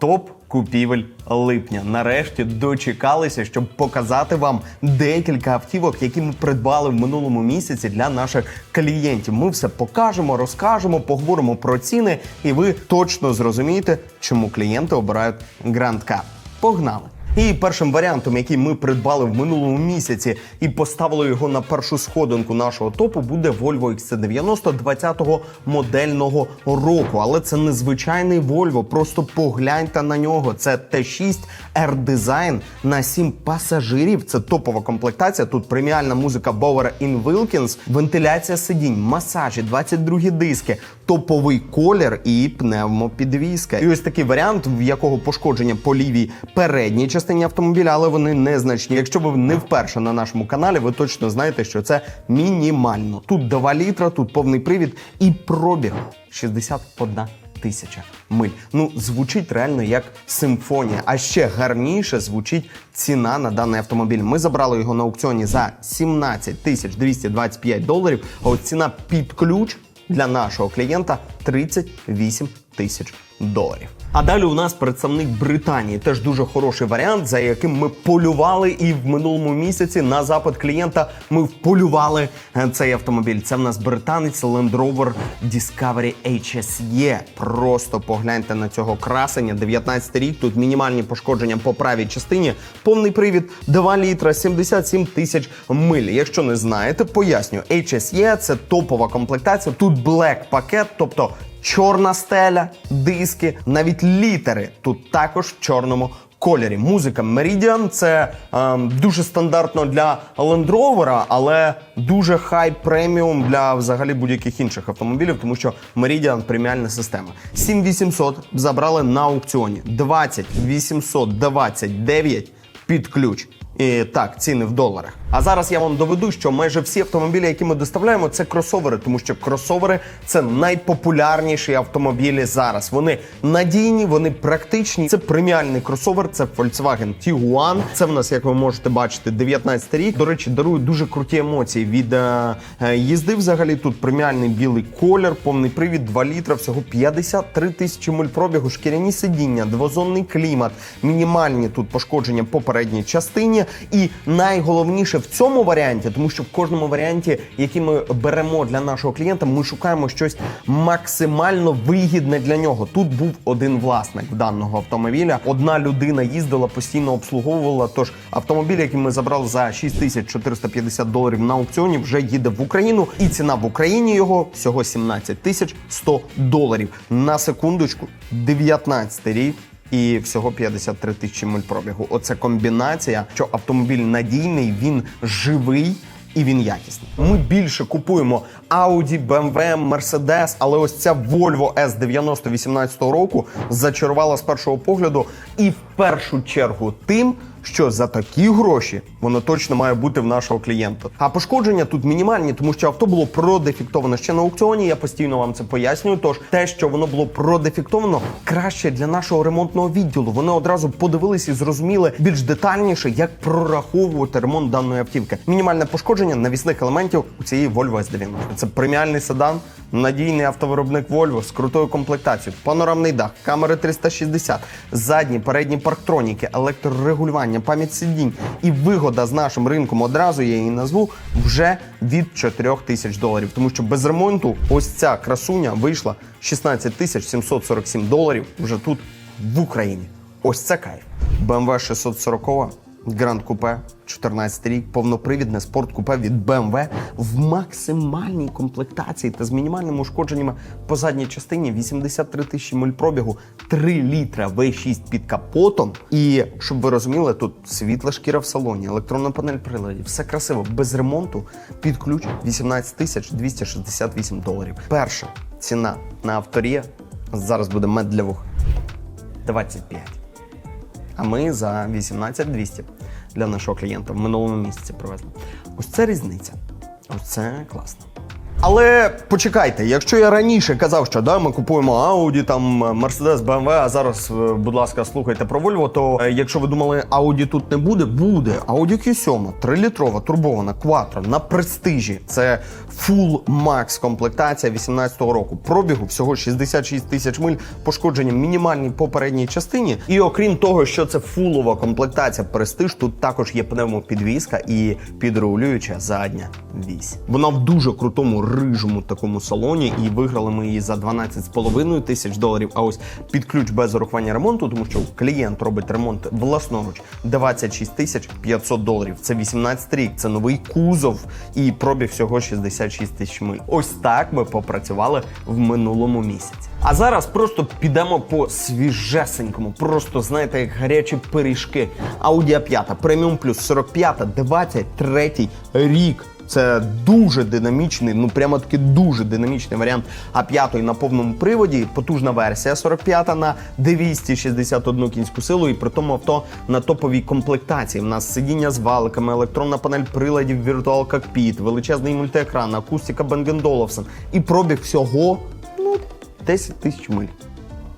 Топ купівель липня. Нарешті дочекалися, щоб показати вам декілька автівок, які ми придбали в минулому місяці для наших клієнтів. Ми все покажемо, розкажемо, поговоримо про ціни, і ви точно зрозумієте, чому клієнти обирають Grand Car. Погнали! І першим варіантом, який ми придбали в минулому місяці і поставили його на першу сходинку нашого топу, буде Volvo XC90 20-го модельного року. Але це не звичайний Volvo. Просто погляньте на нього. Це Т6 R-Design на 7 пасажирів. Це топова комплектація. Тут преміальна музика Bower Wilkins, вентиляція сидінь, масажі, 22 диски, топовий колір і пневмопідвізка. І ось такий варіант, в якого пошкодження по лівій передній частині автомобіля, але вони незначні. Якщо ви не вперше на нашому каналі, ви точно знаєте, що це мінімально. Тут 2 літра, тут повний привід і пробіг 61 тисяча миль. Ну, звучить реально як симфонія. А ще гарніше звучить ціна на даний автомобіль. Ми забрали його на аукціоні за 17 тисяч 225 доларів. А от ціна під ключ для нашого клієнта 38 тисяч доларів. А далі у нас представник Британії, теж дуже хороший варіант, за яким ми полювали, і в минулому місяці на запит клієнта ми вполювали е, цей автомобіль. Це в нас британець Land Rover Discovery HSE. Просто погляньте на цього красення. 19 рік. Тут мінімальні пошкодження по правій частині. Повний привід 2 літра, 77 тисяч миль. Якщо не знаєте, поясню. HSE – це топова комплектація. Тут Black пакет, тобто чорна стеля, диски, навіть літери тут також в чорному кольорі. Музика Meridian – це е, дуже стандартно для Land Rover, але дуже хай преміум для взагалі будь-яких інших автомобілів, тому що Meridian – преміальна система. 7800 забрали на аукціоні, 20829 під ключ. І так, ціни в доларах. А зараз я вам доведу, що майже всі автомобілі, які ми доставляємо, це кросовери, тому що кросовери це найпопулярніші автомобілі зараз. Вони надійні, вони практичні. Це преміальний кросовер, це Volkswagen Tiguan. Це в нас, як ви можете бачити, 19 рік. До речі, дарує дуже круті емоції від е, е, їзди. Взагалі тут преміальний білий колір, повний привід, 2 літра, всього 53 тисячі миль пробігу, шкіряні сидіння, двозонний клімат, мінімальні тут пошкодження по передній частині. І найголовніше в цьому варіанті, тому що в кожному варіанті, який ми беремо для нашого клієнта, ми шукаємо щось максимально вигідне для нього. Тут був один власник даного автомобіля. Одна людина їздила, постійно обслуговувала. Тож автомобіль, який ми забрали за 6450 доларів на аукціоні, вже їде в Україну, і ціна в Україні його всього 17 тисяч 100 доларів. На секундочку, 19 рік. І всього 53 тисячі миль пробігу. Оце комбінація, що автомобіль надійний, він живий. І він якісний. Ми більше купуємо Audi, BMW, Mercedes, але ось ця Volvo S90 18 року зачарувала з першого погляду, і в першу чергу тим, що за такі гроші воно точно має бути в нашого клієнта. А пошкодження тут мінімальні, тому що авто було продефіктовано ще на аукціоні. Я постійно вам це пояснюю. Тож те, що воно було продефіктовано, краще для нашого ремонтного відділу. Вони одразу подивилися і зрозуміли більш детальніше, як прораховувати ремонт даної автівки. Мінімальне пошкодження навісних елементів у цієї Volvo S90. Це преміальний седан, надійний автовиробник Volvo з крутою комплектацією, панорамний дах, камери 360, задні, передні парктроніки, електрорегулювання, пам'ять сидінь і вигода з нашим ринком одразу я її назву вже від 4 тисяч доларів. Тому що без ремонту ось ця красуня вийшла 16 тисяч 747 доларів вже тут в Україні. Ось це кайф. BMW 640 Гранд Купе, 14 рік, повнопривідне спорткупе від BMW в максимальній комплектації та з мінімальними ушкодженнями по задній частині 83 тисячі миль пробігу, 3 літра V6 під капотом. І щоб ви розуміли, тут світла шкіра в салоні, електронна панель приладів, все красиво, без ремонту. Під ключ 18 тисяч 268 доларів. Перша ціна на авторія зараз буде мед для вух 25. А ми за 18 200 для нашого клієнта в минулому місяці привезли. Ось це різниця. Ось це класно. Але почекайте, якщо я раніше казав, що да, ми купуємо Audi, там Mercedes, BMW, а зараз, е, будь ласка, слухайте про Volvo, то е, якщо ви думали, Audi тут не буде, буде. Audi Q7, 3-літрова, турбована, Quattro, на престижі. Це Full Max комплектація 18-го року. Пробігу всього 66 тисяч миль, пошкодження мінімальній по передній частині. І окрім того, що це фулова комплектація престиж, тут також є пневмопідвізка і підрулююча задня вісь. Вона в дуже крутому рижому такому салоні, і виграли ми її за 12,5 тисяч доларів. А ось під ключ без урахування ремонту, тому що клієнт робить ремонт власноруч 26 тисяч 500 доларів. Це 18 рік, це новий кузов і пробіг всього 66 тисяч миль. Ось так ми попрацювали в минулому місяці. А зараз просто підемо по свіжесенькому, просто знаєте, як гарячі пиріжки. Audi A5 Premium Plus 45 23 рік. Це дуже динамічний, ну прямо таки дуже динамічний варіант А5 на повному приводі. Потужна версія 45 на 261 кінську силу, і при тому авто на топовій комплектації. В нас сидіння з валиками, електронна панель приладів, віртуал кокпіт, величезний мультиекран, акустика Olufsen і пробіг всього ну 10 тисяч миль.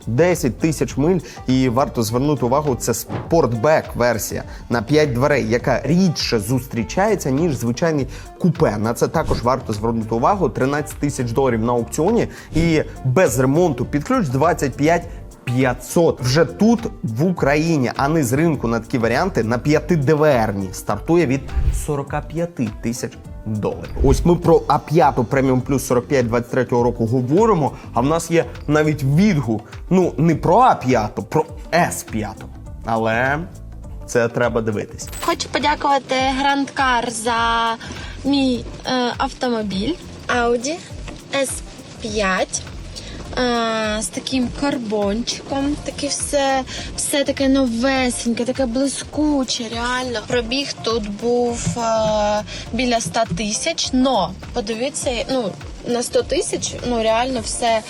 10 тисяч миль, і варто звернути увагу, це спортбек версія на 5 дверей, яка рідше зустрічається, ніж звичайний купе. На це також варто звернути увагу. 13 тисяч доларів на аукціоні і без ремонту під ключ 25 500 вже тут в Україні, а не з ринку на такі варіанти на 5 ДВРні стартує від 45 тисяч доларів. Ось ми про А5 преміум плюс 45 23 року говоримо, а в нас є навіть відгук. Ну не про А5, про С5. Але це треба дивитись. Хочу подякувати Grand Car за мій е, автомобіль Audi S5 е, з таким карбончиком. Таке все, все таке новесеньке, таке блискуче, реально. Пробіг тут був а, біля 100 тисяч, но подивіться, ну на 100 тисяч, ну реально все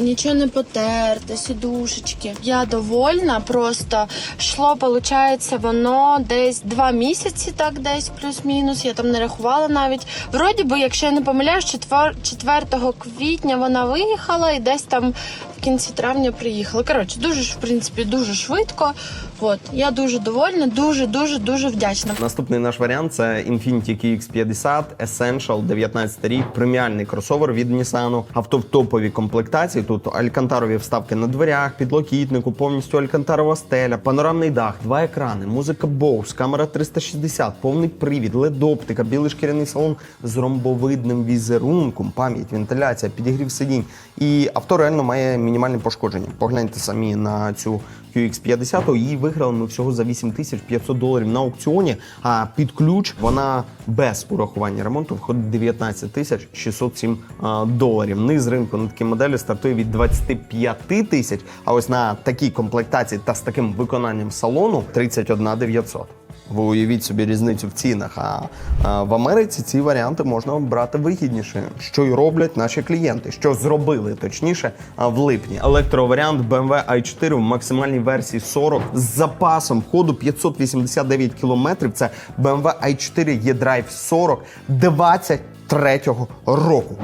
нічого не потерте, сідушечки. Я довольна, просто йшло, виходить, воно десь два місяці, так десь плюс-мінус. Я там не рахувала навіть. Вроді би, якщо я не помиляюсь, 4, 4 квітня вона виїхала і десь там кінці травня приїхала. Коротше, дуже в принципі дуже швидко. От я дуже довольна, дуже, дуже, дуже вдячна. Наступний наш варіант це Infiniti QX50 Essential 19 рік, преміальний кросовер від Nissan. Авто в топовій комплектації. Тут алькантарові вставки на дверях, підлокітнику, повністю алькантарова стеля, панорамний дах, два екрани, музика Bose, камера 360, повний привід, LED-оптика, білий шкіряний салон з ромбовидним візерунком, пам'ять, вентиляція, підігрів сидінь. І авто реально має мінімальне пошкодження. Погляньте самі на цю QX50, її виграли ми всього за 8500 доларів на аукціоні. А під ключ вона без урахування ремонту входить 19 тисяч 607 а, доларів. Низ ринку на такі моделі стартує від 25 тисяч. А ось на такій комплектації та з таким виконанням салону 31 900. Ви уявіть собі різницю в цінах. А, в Америці ці варіанти можна брати вигідніше, що й роблять наші клієнти, що зробили точніше в липні. Електроваріант BMW i4 в максимальній версії 40 з запасом ходу 589 кілометрів. Це BMW i4 eDrive 40 23-го року.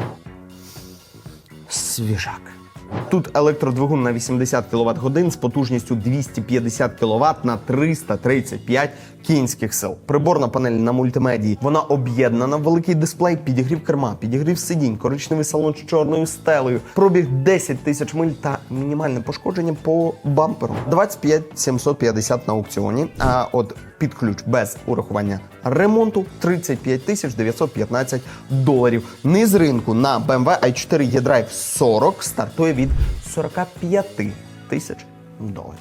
Свіжак. Тут електродвигун на 80 кВт годин з потужністю 250 кВт на 335 кінських сил. Приборна панель на мультимедії. Вона об'єднана в великий дисплей, підігрів керма, підігрів сидінь, коричневий салон з чорною стелею, пробіг 10 тисяч миль та мінімальне пошкодження по бамперу. 25 750 на аукціоні. А от під ключ без урахування ремонту 35 тисяч 915 доларів. Низ ринку на BMW i4 E-Drive 40 стартує від 45 тисяч доларів.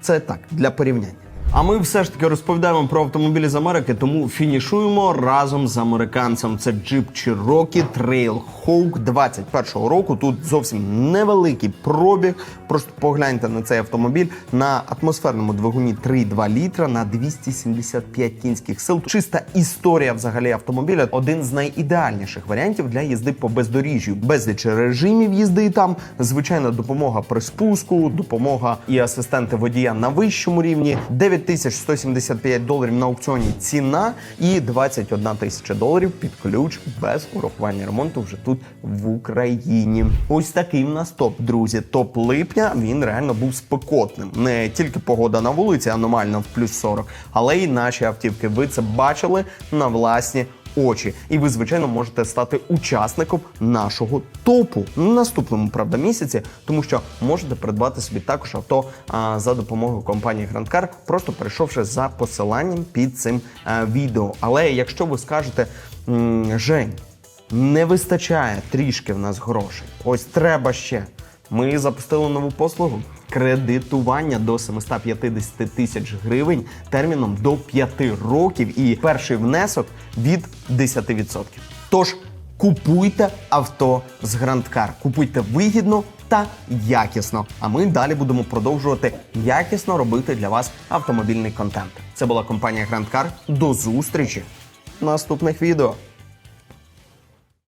Це так для порівняння. А ми все ж таки розповідаємо про автомобілі з Америки, тому фінішуємо разом з американцем. Це Jeep Cherokee Trailhawk 21-го року. Тут зовсім невеликий пробіг. Просто погляньте на цей автомобіль на атмосферному двигуні 3,2 літра на 275 кінських сил. Чиста історія взагалі автомобіля. Один з найідеальніших варіантів для їзди по бездоріжжю. Безліч режимів їзди там, звичайна допомога при спуску, допомога і асистенти водія на вищому рівні. 9175 доларів на аукціоні ціна і 21 тисяча доларів під ключ без урахування ремонту вже тут в Україні. Ось такий в нас топ, друзі. Топ липня він реально був спекотним. Не тільки погода на вулиці аномальна в плюс 40, але й наші автівки. Ви це бачили на власні очі. І ви, звичайно, можете стати учасником нашого топу на наступному правда місяці, тому що можете придбати собі також авто а, за допомогою компанії Car, просто перейшовши за посиланням під цим а, відео. Але якщо ви скажете Жень, не вистачає трішки в нас грошей, ось треба ще. Ми запустили нову послугу кредитування до 750 тисяч гривень терміном до 5 років і перший внесок від 10%. Тож купуйте авто з Грандкар, купуйте вигідно та якісно. А ми далі будемо продовжувати якісно робити для вас автомобільний контент. Це була компанія Грандкар. До зустрічі в наступних відео.